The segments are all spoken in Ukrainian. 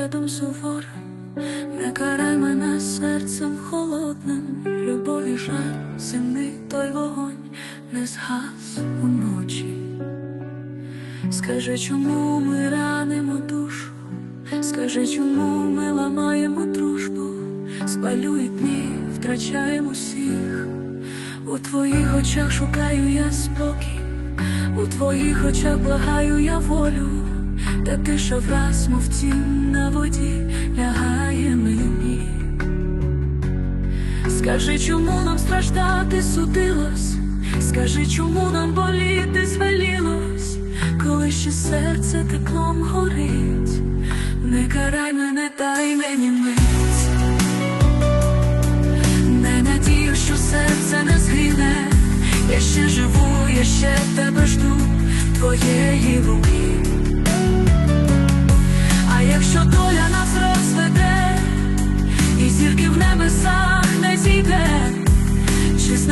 Поглядом суворим, не карай мене серцем холодним, любові жаль, земний той вогонь не згас уночі. Скажи, чому ми ранимо душу, скажи, чому ми ламаємо дружбу, спалюють дні, втрачаємо всіх. У твоїх очах шукаю я спокій, у твоїх очах благаю я волю, та тиша враз, мов тінь на воді, лягає мені. Скажи, чому нам страждати судилось, скажи, чому нам боліти звелілось, коли ще серце теплом горить, не карай мене, дай мені мить, не надію, що серце не згине, я ще живу, я ще тебе жду, твоєї руки.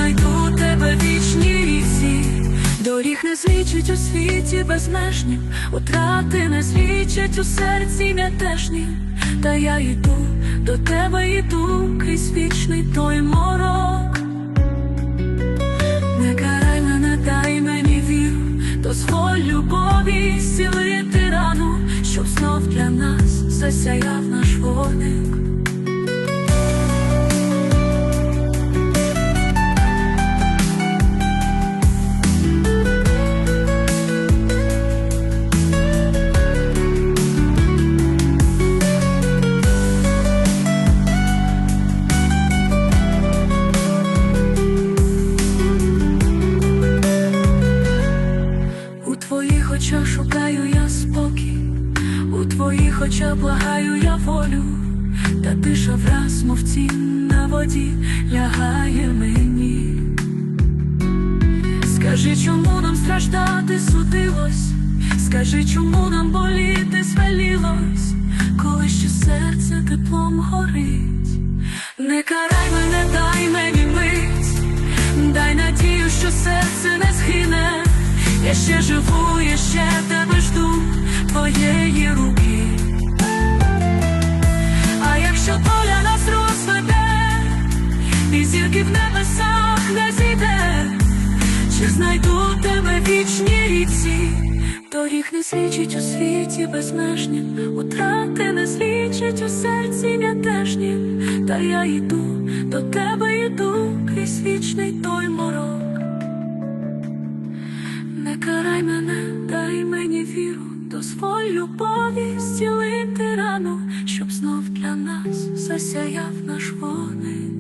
Знайду тебе в вічній доріг не злічить у світі безмежнім, утрати не злічать у серці мятежнім, та я йду, до тебе йду, крізь вічний той морок. Не карай мене, дай мені віру, дозволь любові зцілити рану, щоб знов для нас засяяв наш вогник. Твоїх очах благаю я волю, та тиша враз, мов тінь на воді, лягає мені. Скажи, чому нам страждати судилось, скажи, чому нам боліти звелілось, коли ще серце теплом горить, не карай мене, дай мені мить, дай надію, що серце не згине. Я ще живу, я ще тебе жду, твоєї руки. Небесах не зійде, чи знайду тебе в вічній ріці, доріг не злічить у світі безмежнім, утрати не злічить у серці мятежнім, та я йду, до тебе йду, крізь вічний той морок. Не карай мене, дай мені віру, дозволь любові зцілити рану, щоб знов для нас засяяв наш вогник.